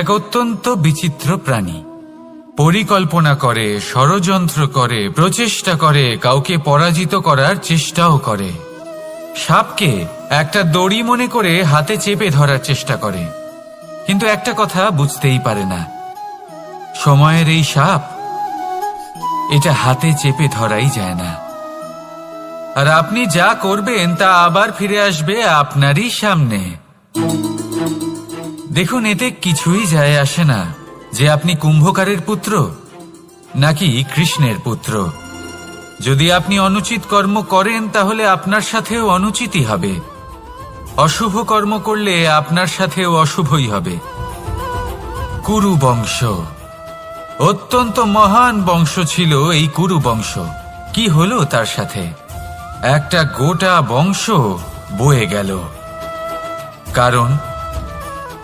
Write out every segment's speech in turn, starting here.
এক অত্যন্ত বিচিত্র প্রাণী। পরিকল্পনা করে, ষড়যন্ত্র করে, প্রচেষ্টা করে, কাউকে পরাজিত করার চেষ্টাও করে। সাপকে একটা দড়ি মনে করে হাতে চেপে ধরার চেষ্টা করে। কিন্তু একটা কথা বুঝতেই পারে না। সময়ের এই সাপ এটা হাতে চেপে ধরাই যায় না। আর আপনি যা করবেন তা আবার ফিরে আসবে আপনারই সামনে। দেখুন, এতে কিছুই যায় আসে না। যে আপনি কুম্ভকারের পুত্র, নাকি কৃষ্ণের পুত্র। যদি আপনি অনুচিত কর্ম করেন, তাহলে আপনার সাথেও অনুচিতই হবে। অশুভ কর্ম করলে আপনার সাথেও অশুভই হবে। কুরু বংশ অত্যন্ত মহান বংশ ছিল এই কুরু বংশ কি হলো তার সাথে? একটা গোটা বংশ বয়ে গেল। কারণ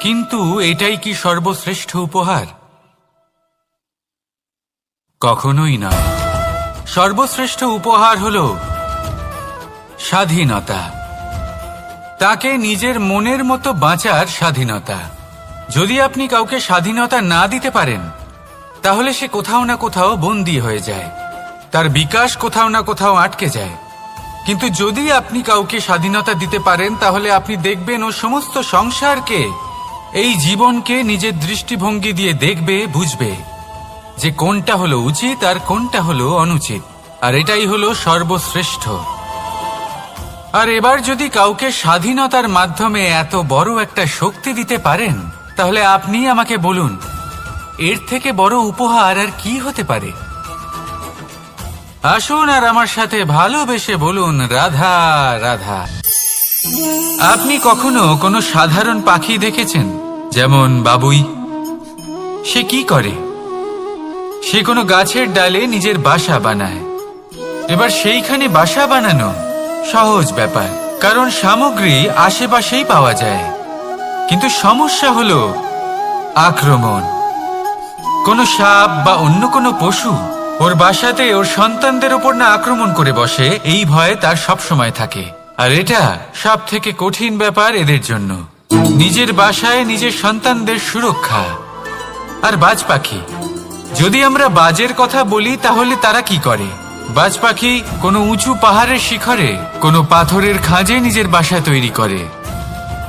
কিন্তু এটাই কি সর্বশ্রেষ্ঠ উপহার? কখনোই না। সর্বশ্রেষ্ঠ উপহার হল স্বাধীনতা। তাকে নিজের মনের মতো বাঁচার স্বাধীনতা। যদি আপনি কাউকে স্বাধীনতা না দিতে পারেন, তাহলে সে কোথাও না কোথাও বন্দী হয়ে যায়। তার বিকাশ কোথাও না কোথাও আটকে যায়। কিন্তু যদি আপনি কাউকে স্বাধীনতা দিতে পারেন, তাহলে আপনি দেখবেন ও সমস্ত সংসারকে এই জীবনকে নিজের দৃষ্টিভঙ্গি দিয়ে দেখবে, বুঝবে যে কোনটা হলো উচিত আর কোনটা হলো অনুচিত। আর এটাই হলো সর্বশ্রেষ্ঠ। আর এবার যদি কাউকে স্বাধীনতার মাধ্যমে এত বড় একটা শক্তি দিতে পারেন, তাহলে আপনি আমাকে বলুন, এর থেকে বড় উপহার আর কি হতে পারে? আসুন আর আমার সাথে ভালোবেসে বলুন, রাধা রাধা। আপনি কখনো কোনো সাধারণ পাখি দেখেছেন? যেমন বাবুই। সে কি করে? সে কোনো গাছের ডালে নিজের বাসা বানায়। এবার সেইখানে বাসা বানানো সহজ ব্যাপার, কারণ সামগ্রী আশেপাশেই পাওয়া যায়। কিন্তু সমস্যা হলো আক্রমণ। কোনো সাপ বা অন্য কোনো পশু ওর বাসাতে ওর সন্তানদের ওপর না আক্রমণ করে বসে, এই ভয়ে তার সব সময় থাকে। আর এটা সব থেকে কঠিন ব্যাপার এদের জন্য। নিজের বাসায় নিজের সন্তানদের সুরক্ষা। আর বাজ পাখি, যদি আমরা বাজের কথা বলি, তাহলে তারা কি করে? বাজ পাখি কোনো উঁচু পাহাড়ের শিখরে, কোনো পাথরের খাঁজে নিজের বাসা তৈরি করে।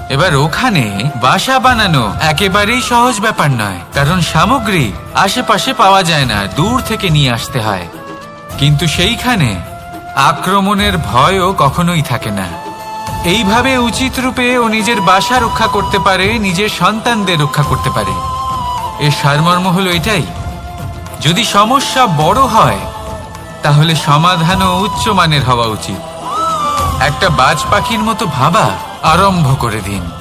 এবার ওখানে বাসা বানানো একেবারেই সহজ ব্যাপার নয়, কারণ সামগ্রী আশেপাশে পাওয়া যায় না, দূর থেকে নিয়ে আসতে হয়। কিন্তু সেইখানে আক্রমণের ভয়ও কখনোই থাকে না। এইভাবে উচিত রূপে ও নিজের বাসা রক্ষা করতে পারে, নিজের সন্তানদের রক্ষা করতে পারে। এর সারমর্ম হলো এটাই, যদি সমস্যা বড় হয়, তাহলে সমাধানও উচ্চমানের হওয়া উচিত। একটা বাজ পাখির মতো ভাবা আরম্ভ করে দিন।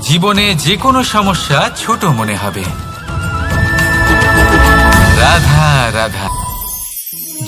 জীবনে যে কোনো সমস্যা ছোট মনে হবে। রাধা রাধা।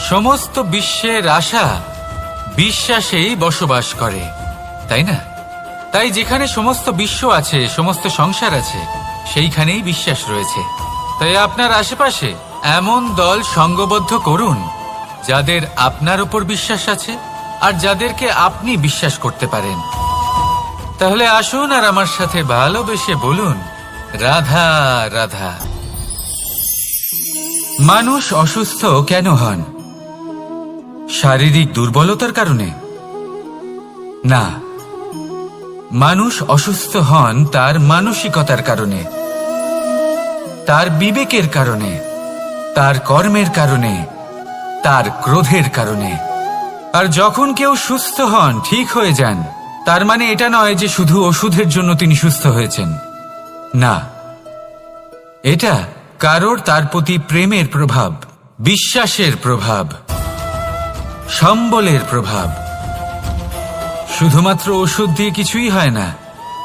সমস্ত বিশ্বের আশা বিশ্বাসেই বসবাস করে, তাই না? তাই যেখানে সমস্ত বিশ্ব আছে, সমস্ত সংসার আছে, সেইখানেই বিশ্বাস রয়েছে। তাই আপনার আশেপাশে এমন দল সঙ্গবদ্ধ করুন, যাদের আপনার উপর বিশ্বাস আছে আর যাদেরকে আপনি বিশ্বাস করতে পারেন। তাহলে আসুন আর আমার সাথে ভালোবেসে বলুন, রাধা রাধা। মানুষ অসুস্থ কেন হন? শারীরিক দুর্বলতার কারণে? না। মানুষ অসুস্থ হন তার মানসিকতার কারণে, তার বিবেকের কারণে, তার কর্মের কারণে, তার ক্রোধের কারণে। আর যখন কেউ সুস্থ হন, ঠিক হয়ে যান, তার মানে এটা নয় যে শুধু ওষুধের জন্য তিনি সুস্থ হয়েছেন। না। এটা কারোর তার প্রতি প্রেমের প্রভাব, বিশ্বাসের প্রভাব। সম্বলের প্রভাব। শুধুমাত্র ওষুধ দিয়ে কিছুই হয় না।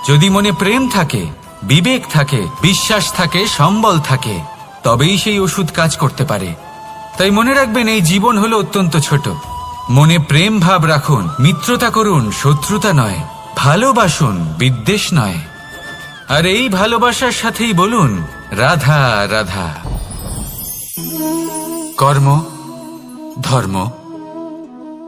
যদি মনে প্রেম থাকে, বিবেক থাকে, বিশ্বাস থাকে, সম্বল থাকে, তবেই সেই ওষুধ কাজ করতে পারে। তাই মনে রাখবেন, এই জীবন হলো অত্যন্ত ছোট। মনে প্রেম ভাব রাখুন, মিত্রতা করুন, শত্রুতা নয়, ভালোবাসুন, বিদ্বেষ নয়। আর এই ভালোবাসার সাথেই বলুন, রাধা রাধা। কর্ম, ধর্ম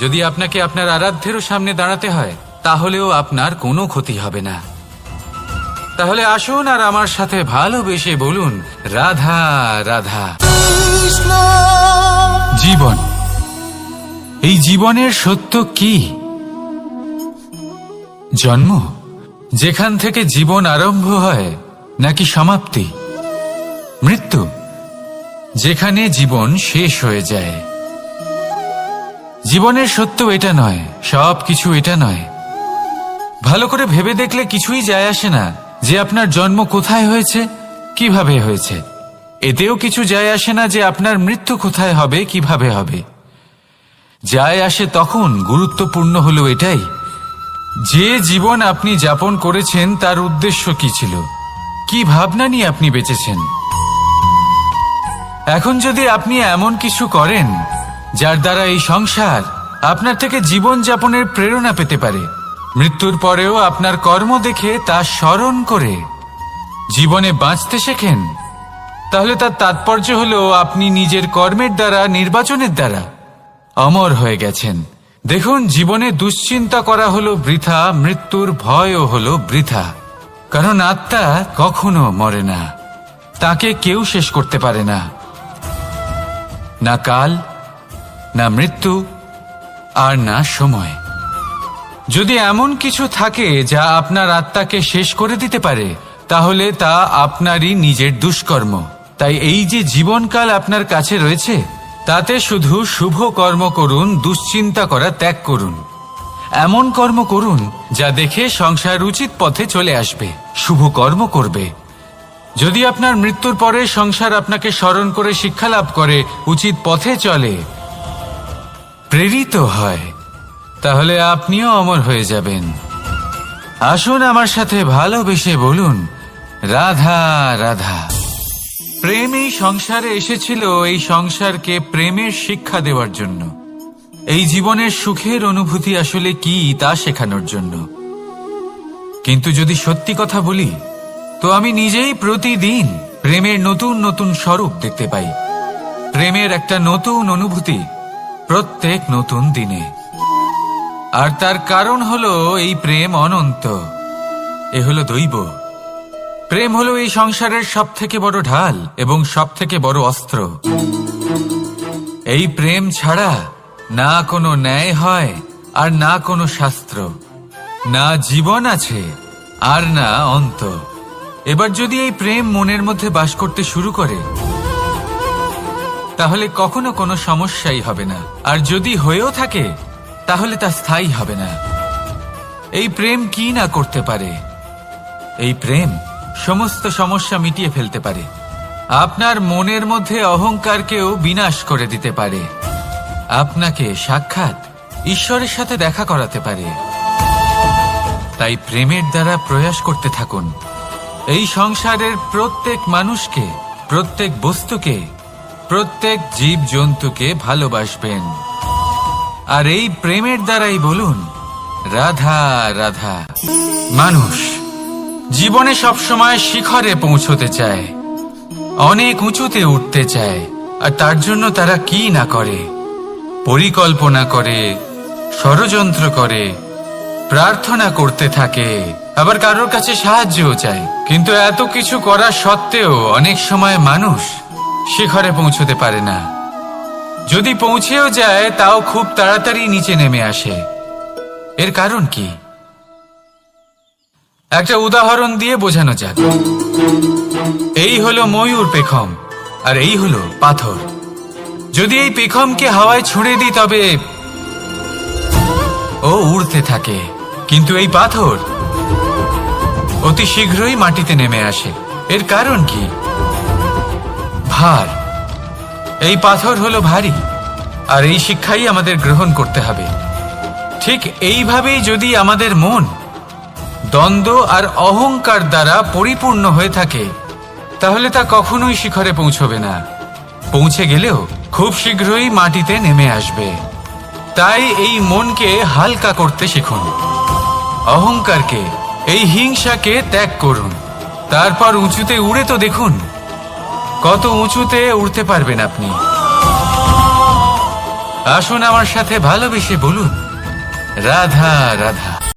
যদি আপনাকে আপনার আরাধ্যেরও সামনে দাঁড়াতে হয়, তাহলেও আপনার কোনো ক্ষতি হবে না। তাহলে আসুন আর আমার সাথে ভালোবেসে বলুন, রাধা রাধা। জীবন। এই জীবনের সত্য কি? জন্ম? যেখান থেকে জীবন আরম্ভ হয়, নাকি সমাপ্তি? মৃত্যু? যেখানে জীবন শেষ হয়ে যায়। জীবনের সত্য এটা নয়, সব কিছু এটা নয়। ভালো করে ভেবে দেখলে কিছুই যায় আসে না, যে আপনার জন্ম কোথায় হয়েছে, কীভাবে হয়েছে। এতেও কিছু যায় আসে না যে আপনার মৃত্যু কোথায় হবে, কীভাবে হবে। যায় আসে তখন গুরুত্বপূর্ণ হলো এটাই, যে জীবন আপনি যাপন করেছেন তার উদ্দেশ্য কি ছিল? কি ভাবনা নিয়ে আপনি বেঁচেছেন? এখন যদি আপনি এমন কিছু করেন যার দ্বারা এই সংসার আপনার থেকে জীবন যাপনের প্রেরণা পেতে পারে। মৃত্যুর পরেও আপনার কর্ম দেখে তা স্মরণ করে। জীবনে বাঁচতে শেখেন। তাহলে তার তাৎপর্য হলো আপনি নিজের কর্মের দ্বারা, নির্বাচনের দ্বারা অমর হয়ে গেছেন। দেখুন, জীবনে দুশ্চিন্তা করা হলো বৃথা, মৃত্যুর ভয়ও হলো বৃথা। কারণ আত্মা কখনো মরে না। তাকে কেউ শেষ করতে পারে না। না কাল না মৃত্যু আর না সময়। যদি এমন কিছু থাকে যা আপনার আত্মাকে শেষ করে দিতে পারে, তাহলে তা আপনারই নিজের দুষ্কর্ম। তাই এই যে জীবনকাল আপনার কাছে রয়েছে, তাতে শুধু শুভ কর্ম করুন, দুশ্চিন্তা করা ত্যাগ করুন। এমন কর্ম করুন যা দেখে সংসার উচিত পথে চলে আসবে, শুভ কর্ম করবে। যদি আপনার মৃত্যুর পরে সংসার আপনাকে স্মরণ করে শিক্ষা লাভ করে, উচিত পথে চলে প্রেরিত হয়। তাহলে আপনিও অমর হয়ে যাবেন। আসুন আমার সাথে ভালোবেসে বলুন, রাধা রাধা। প্রেম এই সংসারে এসেছিল এই সংসারকে প্রেমের শিক্ষা দেওয়ার জন্য। এই জীবনের সুখের অনুভূতি আসলে কি তা শেখানোর জন্য। কিন্তু যদি সত্যি কথা বলি, তো আমি নিজেই প্রতিদিন প্রেমের নতুন নতুন স্বরূপ দেখতে পাই। প্রেমের একটা নতুন অনুভূতি প্রত্যেক নতুন দিনে। আর তার কারণ হলো এই প্রেম অনন্ত। এ হলো দৈব। প্রেম হলো এই সংসারের সব থেকে বড় ঢাল এবং সব থেকে বড় অস্ত্র। এই প্রেম ছাড়া না কোনো ন্যায় হয় আর না কোনো শাস্ত্র। না জীবন আছে আর না অন্ত। এবার যদি এই প্রেম মনের মধ্যে বাস করতে শুরু করে তাহলে কখনো কোনো সমস্যাই হবে না। আর যদি হয়েও থাকে, তাহলে তা স্থায়ী হবে না। এই প্রেম কি না করতে পারে? এই প্রেম সমস্ত সমস্যা মিটিয়ে ফেলতে পারে। আপনার মনের মধ্যে অহংকারকেও বিনাশ করে দিতে পারে। আপনাকে সাক্ষাৎ ঈশ্বরের সাথে দেখা করাতে পারে। তাই প্রেমের দ্বারা প্রয়াস করতে থাকুন। এই সংসারের প্রত্যেক মানুষকে, প্রত্যেক বস্তুকে প্রত্যেক জীব জন্তুকে ভালোবাসবেন। আর এই প্রেমের দ্বারাই বলুন, রাধা রাধা। মানুষ জীবনে সবসময় শিখরে পৌঁছতে চায়, অনেক উঁচুতে উঠতে চায়, আর তার জন্য তারা কি না করে? পরিকল্পনা করে, ষড়যন্ত্র করে, প্রার্থনা করতে থাকে, আবার কারোর কাছে সাহায্যও চায়। কিন্তু এত কিছু করা সত্ত্বেও অনেক সময় মানুষ শিখরে পৌঁছতে পারে না। যদি পৌঁছেও যায়, তাও খুব তাড়াতাড়ি নিচে নেমে আসে। এর কারণ কি? একটা উদাহরণ দিয়ে বোঝানো যাক। এই হলো ময়ূর পেখম, আর এই হলো পাথর। যদি এই পেখমকে হাওয়ায় ছুঁড়ে দিই, তবে ও উড়তে থাকে। কিন্তু এই পাথর অতি শীঘ্রই মাটিতে নেমে আসে। এর কারণ কি? ভার। এই পাথর হলো ভারী, আর এই শিক্ষাই আমাদের গ্রহণ করতে হবে। ঠিক এইভাবেই যদি আমাদের মন দ্বন্দ্ব আর অহংকার দ্বারা পরিপূর্ণ হয়ে থাকে, তাহলে তা কখনোই শিখরে পৌঁছবে না। পৌঁছে গেলেও খুব শীঘ্রই মাটিতে নেমে আসবে। তাই এই মনকে হালকা করতে শিখুন। অহংকারকে, এই হিংসাকে ত্যাগ করুন। তারপর উঁচুতে উড়ে তো দেখুন কত উঁচুতে উঠতে পারবেন আপনি? আসুন আমার সাথে ভালোবেসে বলুন রাধা রাধা।